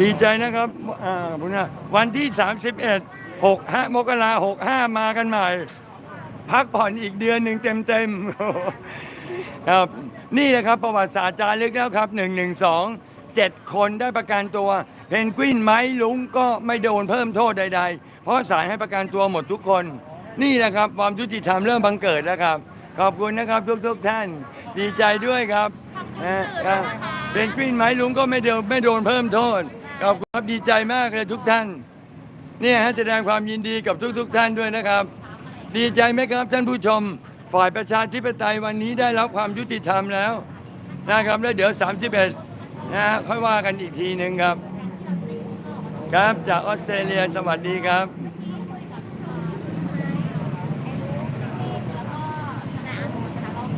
ดีใจนะครับอ่าคุณนะวันที่ 31 65มกราหกห้ามากันใหม่ พักผ่อนอีกเดือนหนึ่งเต็มเต็มๆครับนี่แหละครับประวัติศาสตร์จารึกแล้วครับ 1 1 2 7 คนได้ประกันตัว เพนกวินไม้ลุงก็ไม่โดนเพิ่มโทษใด ๆ เพราะศาลให้ประกันตัวหมดทุกคน นี่แหละครับความยุติธรรมเริ่มบังเกิดแล้วครับ ขอบคุณนะครับทุกๆท่าน ดีใจด้วยครับนะครับเพนกวินไม้ลุงก็ไม่โดนไม่โดนเพิ่มโทษขอบคุณครับดีใจมากเลยทุกท่านเนี่ยฮะแสดงความยินดีกับทุกๆท่านด้วยนะครับ ดีใจไหมครับท่านผู้ชม ฝ่ายประชาธิปไตยวันนี้ได้รับความยุติธรรมแล้วนะครับแล้วเดี๋ยว 31 นะฮะค่อยว่ากันอีกทีหนึ่งครับ ครับจากออสเตรเลียสวัสดีครับ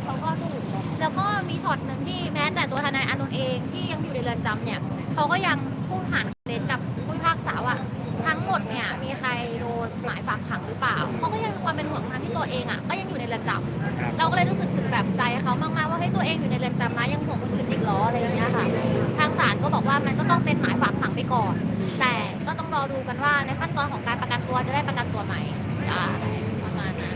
เขาก็ถูกแล้วก็มีช็อตหนึ่งที่ แม้แต่ตัวทนายอานนท์เองที่ยังอยู่ในเรือนจำเนี่ยเขาก็ยังพูดผ่านเลนกับผู้พิพากษาว่าทั้งหมดเนี่ยมีใครโดนหมายฝากขังหรือเปล่าเขาก็ยังมีความเป็นห่วงทั้งที่ตัวเองอะก็ยังอยู่ในเรือนจำเราก็เลยรู้สึกถึงแบบใจเขามากๆว่าเฮ้ยตัวเองอยู่ในเรือนจำนะยังห่วงคนอื่นอีกเหรออะไรอย่างเงี้ยค่ะทางศาลก็บอกว่ามันก็ต้องเป็นหมายฝากขังไปก่อน แต่ก็ต้องรอดูกันว่าในขั้นตอนของการประกันตัวจะได้ประกันตัวไหมอ่าประมาณนั้น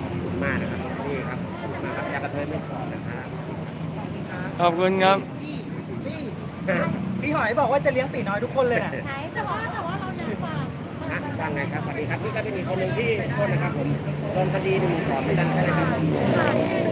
ขอบคุณมากนะครับพี่ครับขอบคุณมากครับอยากกระเทยไม่พอนะ ขอบคุณครับพี่หอยบอกว่าจะเลี้ยงตีน้อยทุกคนเลยนะใช่แต่ว่าแต่ว่าเรายังฝากนะว่าไงครับสวัสดีครับนี่ก็เป็นอีกคนหนึ่งที่โทษนะครับผมโดนคดีหนึ่งสองด้วยกันใช่ไหมครับ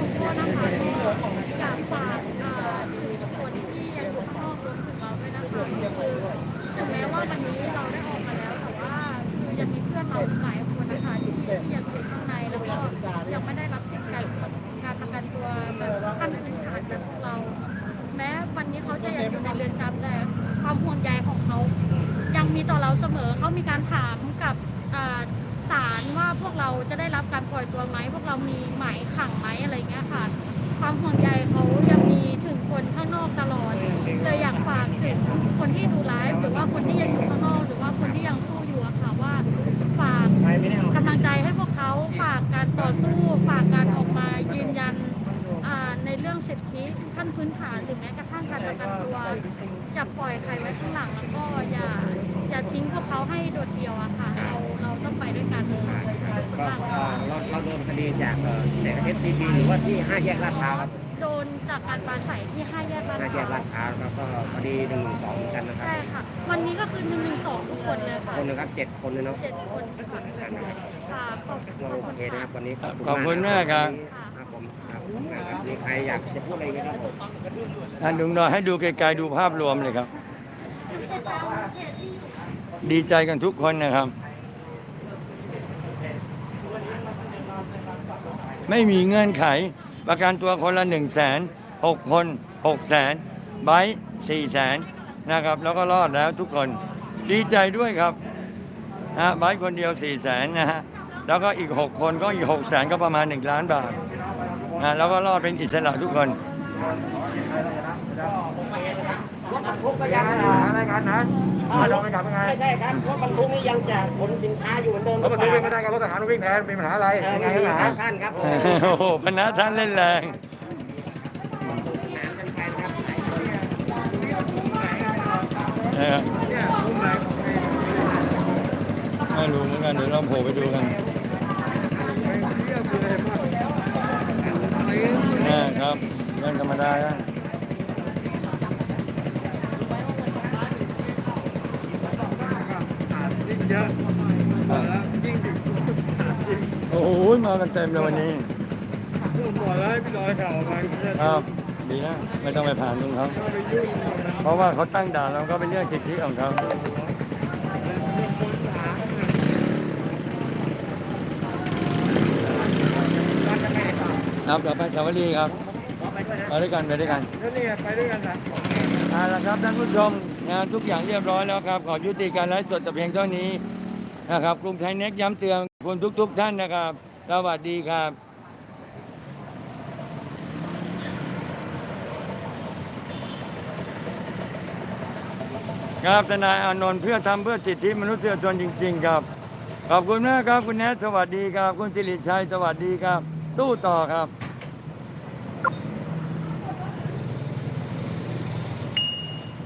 มีต่อเราเสมอเขามีการถามกับศาลว่าพวกเราจะได้รับการปล่อยตัวไหมพวกเรามีหมายขังไหมอะไรเงี้ยค่ะ ความห่วงใย นพื้นฐานหรือแม้กระทั่งการประกันตัวอย่าปล่อยใครไว้ข้างหลังแล้วก็อย่าอย่าทิ้งพวกเขาให้โดดเดี่ยวอะค่ะ เราเราต้องไปด้วยกันก็เอ่อเราเราโดนคดีจากเอ่อเด็กเอสซีบีหรือว่าที่ห้าแยกลาดพร้าวครับโดนจากการปราศัยที่ห้าแยกลาดห้าพแยกลาร้าวดพร้าวแล้วก็คดีหนึ่งหนึ่งสองเหมือนกันนะครับใช่ค่ะ วันนี้ก็คือหนึ่งหนึ่งสองทุกคนเลยค่ะคนหนึ่งครับเจ็ดคนเลยเนาะเจ็ดคนค่ะค่ะขอบเราขอบโอคุณเคนะครับค่ะวันนี้ขอบคุณมากครับครับผ มีใครอยากจะพูดอะไรไหมครับผมท่านดุงดอยให้ดูไกลๆดูภาพรวมเลยครับ ดีใจกันทุกคนนะครับ ไม่มีเงื่อนไข ประกันตัวคนละหนึ่งแสนหกคนหกแสนไบสี่แสนนะครับ แล้วก็รอดแล้วทุกคนดีใจด้วยครับนะไบคนเดียวสี่แสนนะฮะแล้วก็อีกหกคนก็อีกหกแสนก็ประมาณหนึ่งล้านบาท นะแล้วก็รอดเป็นอิสระทุกคนอะไรกันนะเราไปกลับยังไงไม่ใช่ครับรถบรรทุกนี่ยังจะขนสินค้าอยู่เหมือนเดิมรถบรรทุกวิ่งไม่ได้กับรถทหารวิ่งแทนมีปัญหาอะไรเออยังไงไม่มีปัญคหารับท่านครับผมโอ้โหพนักท่านเล่นแรงน้ำกันไปนะครับนะครับไม่รู้เหมือนกันเดี๋ยวลองโผล่ไปดูกัน นะครับเรื่องธรรมดานะยิ่งเยอะยิ่งดึกโอ้โหมากันเต็มเลยวันนี้ผมบอกแล้วให้พี่ลอยข่าวมาไม่ได้ครับดีนะไม่ต้องไปผ่านตรงเขาไปยุ่งเพราะว่าเขาตั้งด่านแล้วก็เป็นเรื่องสิทธิของเขาครับเราไปชาวลีครับ ไปด้วยกันไปด้วยกันแล้วนี่ไปด้วยกันนะเอาละครับท่านผู้ชมงานทุกอย่างเรียบร้อยแล้วครับ ขอยุติการไลฟ์สดแต่เพียงเท่านี้นะครับกลุ่มไทยเน็กย้ำเตือนคุณทุก ๆ ท่านนะครับสวัสดีครับครับทนายอานนท์เพื่อทำเพื่อสิทธิมนุษยชนจริง ๆ ครับ ขอบคุณมากครับคุณแนทสวัสดีครับ คุณสิริชัยสวัสดีครับ ตู้ต่อครับ